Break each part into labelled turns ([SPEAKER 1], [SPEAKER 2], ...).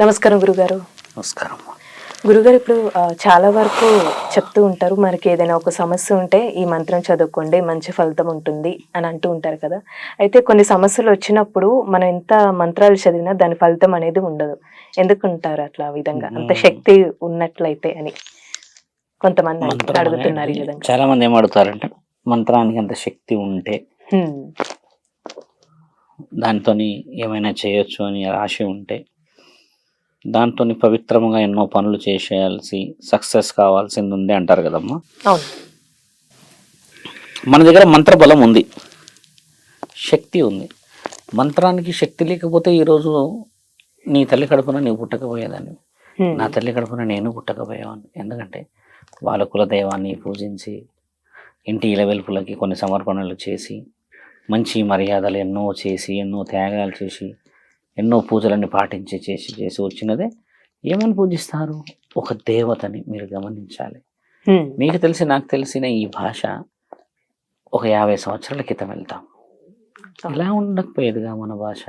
[SPEAKER 1] నమస్కారం గురుగారు.
[SPEAKER 2] నమస్కారం.
[SPEAKER 1] గురుగారు ఇప్పుడు చాలా వరకు చెప్తూ ఉంటారు మనకి ఏదైనా ఒక సమస్య ఉంటే ఈ మంత్రం చదువుకోండి మంచి ఫలితం ఉంటుంది అని అంటూ ఉంటారు కదా. అయితే కొన్ని సమస్యలు వచ్చినప్పుడు మనం ఎంత మంత్రాలు చదివినా దాని ఫలితం అనేది ఉండదు. ఎందుకుంటారు అట్లా విధంగా? అంత. శక్తి ఉన్నట్లయితే అని కొంతమంది అడుగుతున్నారు ఈ విధంగా.
[SPEAKER 2] చాలా మంది ఏమడుగుతారంటే మంత్రానికి అంత శక్తి ఉంటే. దాంతో ఏమైనా చేయొచ్చు అని ఆశ ఉంటే దాంతో పవిత్రముగా ఎన్నో పనులు చేసేయాల్సి సక్సెస్ కావాల్సింది ఉంది అంటారు కదమ్మా? మన దగ్గర మంత్ర బలం ఉంది. శక్తి ఉంది. మంత్రానికి శక్తి లేకపోతే ఈరోజు నీ తల్లి కడుపున నీవు పుట్టకపోయేదాన్ని. నా తల్లి కడుపున నేను పుట్టకపోయేవాడిని ఎందుకంటే వాళ్ళ కులదైవాన్ని పూజించి ఇంటి ఇలవెల్పులకి కొన్ని సమర్పణలు చేసి మంచి మర్యాదలు ఎన్నో చేసి ఎన్నో త్యాగాలు చేసి ఎన్నో పూజలన్నీ పాటించి చేసి చేసి వచ్చినదే ఏమని పూజిస్తారు? ఒక దేవతని మీరు గమనించాలి. మీకు తెలిసి నాకు తెలిసిన ఈ భాష ఒక యాభై సంవత్సరాల క్రితం వెళ్తాం. ఇలా ఉండకపోయేదిగా మన భాష.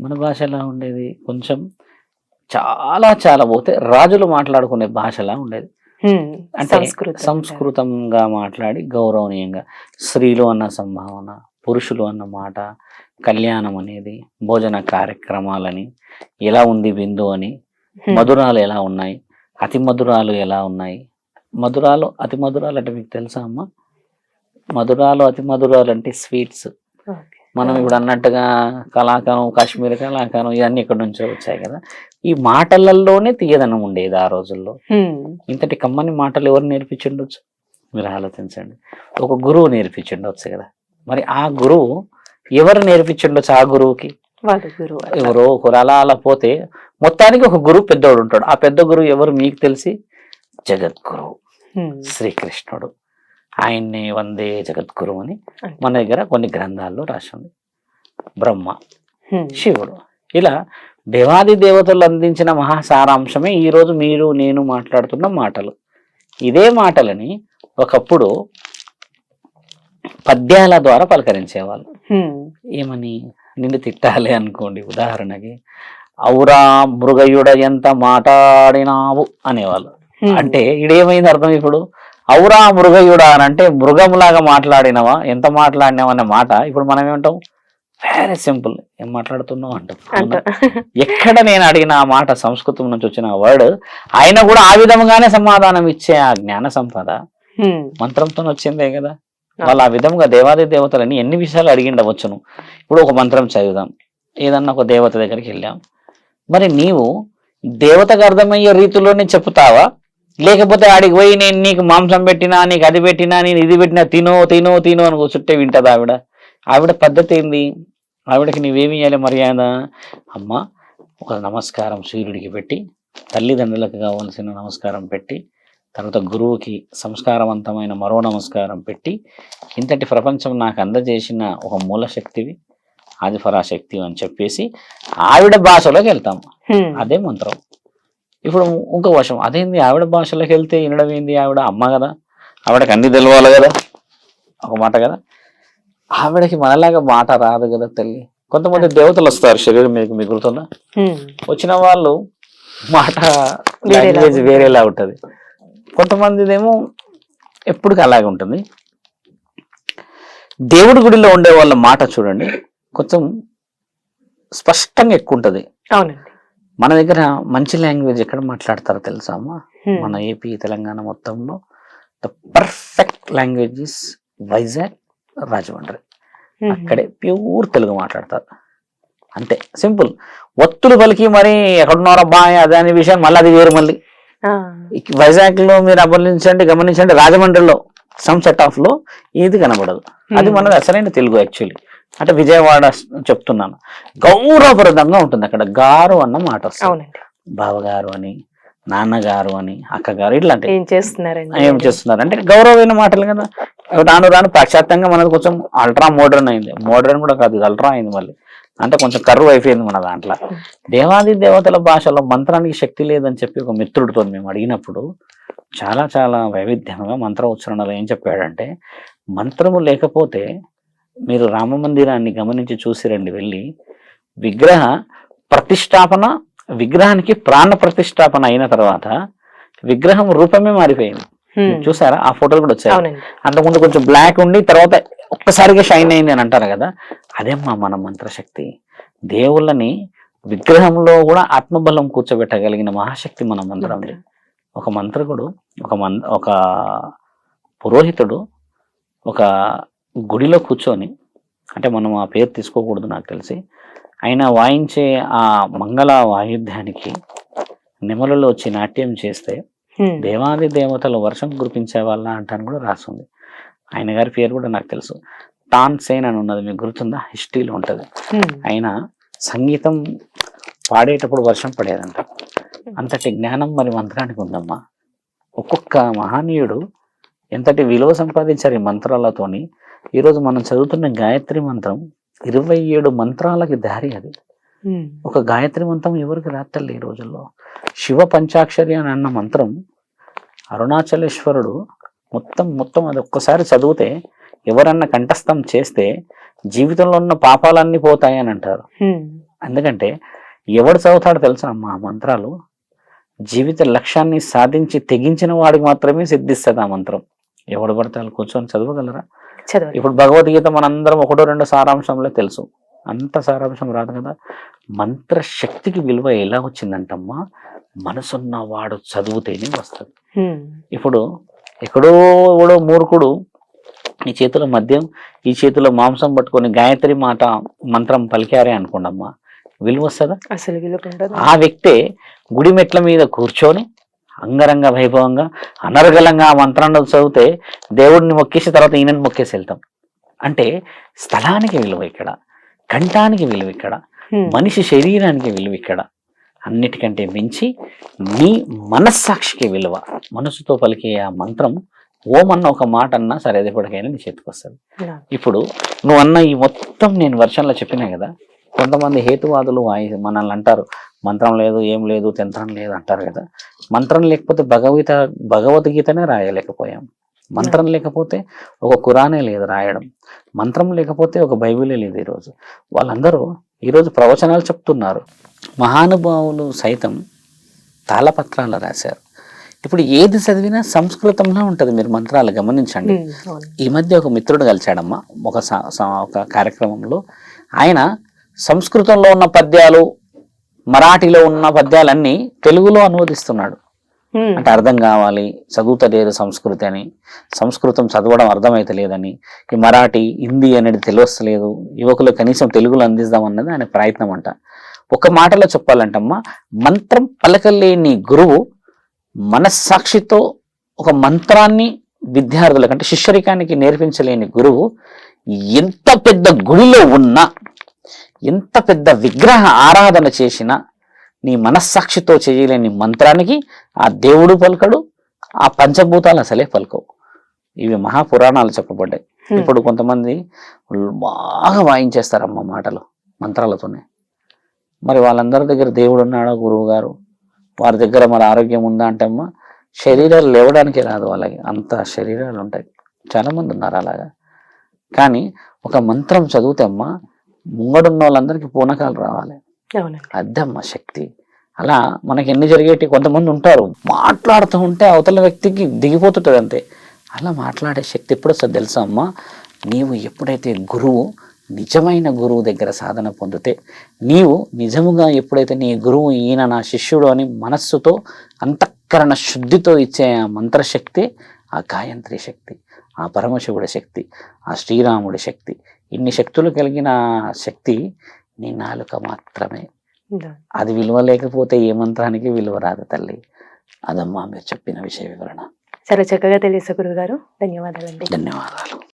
[SPEAKER 2] మన భాష ఎలా ఉండేది? కొంచెం చాలా చాలా పోతే రాజులు మాట్లాడుకునే భాషలా ఉండేది. అంటే
[SPEAKER 1] సంస్కృతం.
[SPEAKER 2] సంస్కృతంగా మాట్లాడి గౌరవనీయంగా స్త్రీలు అన్న సంభావన పురుషులు అన్న మాట కళ్యాణం అనేది భోజన కార్యక్రమాలని ఎలా ఉంది బిందు అని. మధురాలు ఎలా ఉన్నాయి అతి మధురాలు ఎలా ఉన్నాయి మధురాలు అతి మధురాలు అంటే మీకు తెలుసా అమ్మ? మధురాలు అతి మధురాలు అంటే స్వీట్స్. మనం ఇప్పుడు అన్నట్టుగా కళాకారం కాశ్మీర్ కళాకారం ఇవన్నీ ఇక్కడ నుంచే వచ్చాయి కదా. ఈ మాటలలోనే తీయదనం ఉండేది ఆ రోజుల్లో. ఇంతటి కమ్మని మాటలు ఎవరు నేర్పించుండొచ్చు? మీరు ఆలోచించండి. ఒక గురువు నేర్పించుండొచ్చు కదా. మరి ఆ గురువు ఎవరు నేర్పించుండొచ్చు ఆ గురువుకి. ఎవరో ఒకరు అలా అలా పోతే మొత్తానికి ఒక గురువు పెద్దోడు ఉంటాడు. ఆ పెద్ద గురువు ఎవరు మీకు తెలిసి? జగద్గురువు. శ్రీకృష్ణుడు. ఆయన్ని వందే జగద్గురు అని మన దగ్గర కొన్ని గ్రంథాల్లో రాసింది. బ్రహ్మ
[SPEAKER 1] హ్మ్.
[SPEAKER 2] శివుడు. ఇలా దేవాది దేవతలు అందించిన మహాసారాంశమే ఈరోజు మీరు నేను మాట్లాడుతున్న మాటలు. ఇదే మాటలని ఒకప్పుడు పద్యాల ద్వారా పలకరించేవాళ్ళు. ఏమని? నిన్ను తిట్టాలి అనుకోండి. ఉదాహరణకి ఔరా మృగయుడ ఎంత మాట్లాడినావు అనేవాళ్ళు. అంటే ఇడేమైంది అర్థం ఇప్పుడు? ఔరా మృగయుడా అని అంటే మృగంలాగా మాట్లాడినవా? ఎంత మాట్లాడినావా అనే మాట ఇప్పుడు మనం ఏమంటాం? వెరీ సింపుల్ ఏం మాట్లాడుతున్నావు? అంటాం? ఎక్కడ నేను అడిగిన ఆ మాట సంస్కృతం నుంచి వచ్చిన వర్డ్ ఆయన కూడా ఆ విధంగానే సమాధానం ఇచ్చే ఆ జ్ఞాన సంపద. మంత్రంతో వచ్చిందే కదా? వాళ్ళు ఆ విధంగా దేవాది దేవతలని ఎన్ని విషయాలు అడిగిండవచ్చును. ఇప్పుడు ఒక మంత్రం చదువుదాం. ఏదన్నా ఒక దేవత దగ్గరికి వెళ్ళాం. మరి నీవు దేవతకు అర్థమయ్యే రీతిలోనే చెప్తావా లేకపోతే ఆడికి పోయి నేను నీకు మాంసం పెట్టినా నీకు అది పెట్టినా నేను ఇది పెట్టినా తినో తినో తినో అని కూర్చుంటే వింటది ఆవిడ? ఆవిడ పద్ధతి ఏంది? ఆవిడకి నీవేమి ఇవ్వాలి మర్యాద? అమ్మ ఒక నమస్కారం సూర్యుడికి పెట్టి తల్లిదండ్రులకు కావాల్సిన నమస్కారం పెట్టి తర్వాత గురువుకి సంస్కారవంతమైన మరో నమస్కారం పెట్టి ఇంతటి ప్రపంచం నాకు అందజేసిన ఒక మూల శక్తివి ఆది పరాశక్తి అని చెప్పేసి ఆవిడ భాషలోకి వెళ్తాం. అదే మంత్రం. ఇప్పుడు ఇంకో వశం అదేంది ఆవిడ భాషలోకి వెళ్తే వినడం ఏంది? ఆవిడ అమ్మ కదా ఆవిడకి అన్ని తెలవాలి కదా ఒక మాట కదా. ఆవిడకి మనలాగా మాట రాదు కదా తల్లి. కొంతమంది దేవతలు వస్తారు శరీరం మీకు మిగులుతుందా
[SPEAKER 1] హ్మ్.
[SPEAKER 2] వచ్చిన వాళ్ళు మాట లాంగ్వేజ్. వేరేలా ఉంటుంది. కొంతమందిదేమో ఎప్పటికీ అలాగే ఉంటుంది. దేవుడి గుడిలో ఉండే వాళ్ళ మాట చూడండి. కొంచెం స్పష్టంగా ఎక్కువ ఉంటుంది.
[SPEAKER 1] అవునండి.
[SPEAKER 2] మన దగ్గర మంచి లాంగ్వేజ్ ఎక్కడ మాట్లాడతారో తెలుసా అమ్మా. మన ఏపీ తెలంగాణ మొత్తంలో the perfect language is Vizag Rajahmundry. అక్కడే ప్యూర్ తెలుగు మాట్లాడతారు. అంతే. సింపుల్. ఒత్తులు పలికి మరి ఎక్కడున్నారో బాయ్ అదే అనే విషయం మళ్ళీ అది వేరు మళ్ళీ. వైజాగ్లో మీరు అభినందించండి గమనించండి రాజమండ్రిలో సమ్ సెట్ ఆఫ్లో ఇది కనబడదు. అది. మనది అసలైన తెలుగు యాక్చువల్లీ. అంటే విజయవాడ చెప్తున్నాను. గౌరవప్రదంగా ఉంటుంది అక్కడ గారు అన్న మాట వస్తుంది. బావగారు అని నాన్నగారు అని అక్కగారు ఇట్లాంటి
[SPEAKER 1] ఏం చేస్తున్నారండి?
[SPEAKER 2] ఏం చేస్తున్నారు? అంటే గౌరవమైన మాటలు కదా. రాను రాను పాశ్చాత్యంగా మనది కొంచెం అల్ట్రా మోడర్న్ అయింది. మోడర్న్ కూడా కాదు అల్ట్రా అయింది మళ్ళీ. అంటే కొంచెం కరువు అయిపోయింది మన దాంట్లో. దేవాది దేవతల భాషలో మంత్రానికి శక్తి లేదని చెప్పి ఒక మిత్రుడితో మేము అడిగినప్పుడు చాలా చాలా వైవిధ్యంగా మంత్ర ఉచ్చారణలో ఏం చెప్పాడంటే మంత్రము లేకపోతే మీరు రామ మందిరాన్ని గమనించి చూసిరండి వెళ్ళి. విగ్రహ ప్రతిష్టాపన విగ్రహానికి ప్రాణ ప్రతిష్టాపన అయిన తర్వాత విగ్రహం రూపమే మారిపోయింది. చూసారా? ఆ ఫోటోలు కూడా వచ్చాయి. అంతకుముందు కొంచెం బ్లాక్ ఉండి తర్వాత ఒక్కసారిగా షైన్ అయింది అని అంటారు కదా? అదేమ్మా మన మంత్రశక్తి. దేవుళ్ళని విగ్రహంలో కూడా ఆత్మబలం కూర్చోబెట్టగలిగిన మహాశక్తి మన మంత్రం. ఒక మంత్రకుడు ఒక మన్ ఒక పురోహితుడు ఒక గుడిలో కూర్చొని అంటే మనం ఆ పేరు తీసుకోకూడదు నాకు తెలిసి ఆయన వాయించే ఆ మంగళ వాయిద్యానికి నెమలలో వచ్చి నాట్యం చేస్తే. దేవాది దేవతలు వర్షం కురిపించే వాళ్ళ అంటాను కూడా రాస్తుంది ఆయన గారి పేరు కూడా నాకు తెలుసు. తాన్ సేన్ అని ఉన్నది మీకు గుర్తుందా? హిస్టరీలో ఉంటుంది. ఆయన సంగీతం పాడేటప్పుడు వర్షం పడేదంట. అంతటి జ్ఞానం మరి మంత్రానికి ఉందమ్మా. ఒక్కొక్క మహనీయుడు ఎంతటి విలువ సంపాదించారు ఈ మంత్రాలతోని ఈరోజు మనం చదువుతున్న గాయత్రి మంత్రం ఇరవై ఏడు మంత్రాలకి దారి అది. ఒక గాయత్రి మంత్రం ఎవరికి రాత్తల్లి ఈ రోజుల్లో? శివ పంచాక్షరి అని అన్న మంత్రం అరుణాచలేశ్వరుడు మొత్తం మొత్తం అది ఒక్కసారి చదివితే ఎవరన్నా కంఠస్థం చేస్తే జీవితంలో ఉన్న పాపాలన్నీ పోతాయి అని అంటారు. ఎందుకంటే ఎవడు చదువుతాడో తెలుసా అమ్మా ఆ మంత్రాలు? జీవిత లక్ష్యాన్ని సాధించి తెగించిన వాడికి మాత్రమే సిద్ధిస్తుంది ఆ మంత్రం. ఎవడు పడితే వాళ్ళు కూర్చొని చదవగలరా? ఇప్పుడు భగవద్గీత మనందరం ఒకటో రెండు సారాంశంలో తెలుసు. అంత సారాంశం రాదు కదా? మంత్ర శక్తికి విలువ ఎలా వచ్చిందంటమ్మా? మనసున్న వాడు చదివితేనే వస్తుంది. ఇప్పుడు ఎక్కడో ఎవడో మూర్ఖుడు ఈ చేతిలో మద్యం ఈ చేతిలో మాంసం పట్టుకొని గాయత్రి మాట మంత్రం పలికారే అనుకోండమ్మా విలువ వస్తుందా?
[SPEAKER 1] అసలు విలువ
[SPEAKER 2] ఆ వ్యక్తే గుడి మెట్ల మీద కూర్చొని అంగరంగ వైభవంగా అనర్గళంగా ఆ మంత్రాన్ని చదివితే దేవుడిని మొక్కేసి తర్వాత ఈయనని మొక్కేసి వెళ్తాం. అంటే స్థలానికి విలువ ఇక్కడ కంఠానికి విలువ ఇక్కడ. మనిషి శరీరానికి విలువ ఇక్కడ. అన్నిటికంటే మించి నీ మనస్సాక్షికి విలువ. మనసుతో పలికే ఆ మంత్రం ఓం అన్న ఒక మాట అన్నా సరే అది ఎప్పటికైనా నీ చేతికి వస్తుంది. ఇప్పుడు నువ్వు అన్న ఈ మొత్తం నేను వర్షంలో చెప్పినా కదా కొంతమంది హేతువాదులు వాయి మనల్ని అంటారు మంత్రం లేదు ఏం లేదు తంత్రం లేదు అంటారు కదా. మంత్రం లేకపోతే భగవద్గీత భగవద్గీతనే రాయలేకపోయాం. మంత్రం లేకపోతే ఒక కురానే లేదు రాయడం. మంత్రం లేకపోతే ఒక బైబిలే లేదు ఈరోజు. వాళ్ళందరూ ఈరోజు ప్రవచనాలు చెప్తున్నారు మహానుభావులు సైతం తాళపత్రాలు రాశారు ఇప్పుడు ఏది చదివినా సంస్కృతంలో ఉంటుంది మీరు మంత్రాలు గమనించండి. ఈ మధ్య ఒక మిత్రుడు కలిశాడమ్మా ఒక ఒక కార్యక్రమంలో ఆయన సంస్కృతంలో ఉన్న పద్యాలు మరాఠీలో ఉన్న పద్యాలన్నీ తెలుగులో అనువదిస్తున్నాడు. అంటే అర్థం కావాలి. చదువుతలేదు సంస్కృతి అని. సంస్కృతం చదవడం అర్థమైతే లేదని. ఈ మరాఠీ హిందీ అనేది తెలియస్తలేదు. యువకులు కనీసం తెలుగులో అందిద్దాం అన్నది ఆయన ప్రయత్నం అంట. ఒక మాటలో చెప్పాలంటమ్మా మంత్రం పలకలేని గురువు మనస్సాక్షితో ఒక మంత్రాన్ని విద్యార్థులకు అంటే శిష్యరికానికి నేర్పించలేని గురువు ఎంత పెద్ద గుడిలో ఉన్నా ఎంత పెద్ద విగ్రహ ఆరాధన చేసినా నీ మనస్సాక్షితో చేయలేని మంత్రానికి ఆ దేవుడు పలకడు ఆ పంచభూతాలు అసలే పలకవు. ఇవి మహాపురాణాలు చెప్పబడ్డాయి. ఇప్పుడు కొంతమంది బాగా వాయించేస్తారమ్మ మాటలు మంత్రాలతోనే. మరి వాళ్ళందరి దగ్గర దేవుడు ఉన్నాడా గురువు గారు? వారి దగ్గర మరి ఆరోగ్యం ఉందా అంటే అమ్మ శరీరాలు లేవడానికి రాదు వాళ్ళకి. అంత శరీరాలు ఉంటాయి. చాలా మంది ఉన్నారు అలాగా. కానీ ఒక మంత్రం చదివితే అమ్మ ముంగడున్న వాళ్ళందరికీ పూనకాలు రావాలి. అద్దమ్మ శక్తి. అలా మనకి ఎన్ని జరిగేటి కొంతమంది ఉంటారు మాట్లాడుతూ ఉంటే అవతల వ్యక్తికి దిగిపోతుంటుంది అంతే. అలా మాట్లాడే శక్తి ఎప్పుడు వస్తుంది తెలుసా అమ్మా? నీవు ఎప్పుడైతే గురువు నిజమైన గురువు దగ్గర సాధన పొందితే నీవు నిజముగా ఎప్పుడైతే నీ గురువు ఈయన నా శిష్యుడు అని మనస్సుతో అంతఃకరణ శుద్ధితో ఇచ్చే ఆ మంత్రశక్తి ఆ గాయంత్రి శక్తి ఆ పరమశివుడి శక్తి ఆ శ్రీరాముడి శక్తి ఇన్ని శక్తులు కలిగిన శక్తి నీ నాలుక మాత్రమే. అది విలువ లేకపోతే ఏ మంత్రానికి విలువ రాదు తల్లి. అదమ్మా మీరు చెప్పిన విషయ వివరణ.
[SPEAKER 1] చాలా చక్కగా తెలియదు గురువు గారు ధన్యవాదాలండి.
[SPEAKER 2] ధన్యవాదాలు.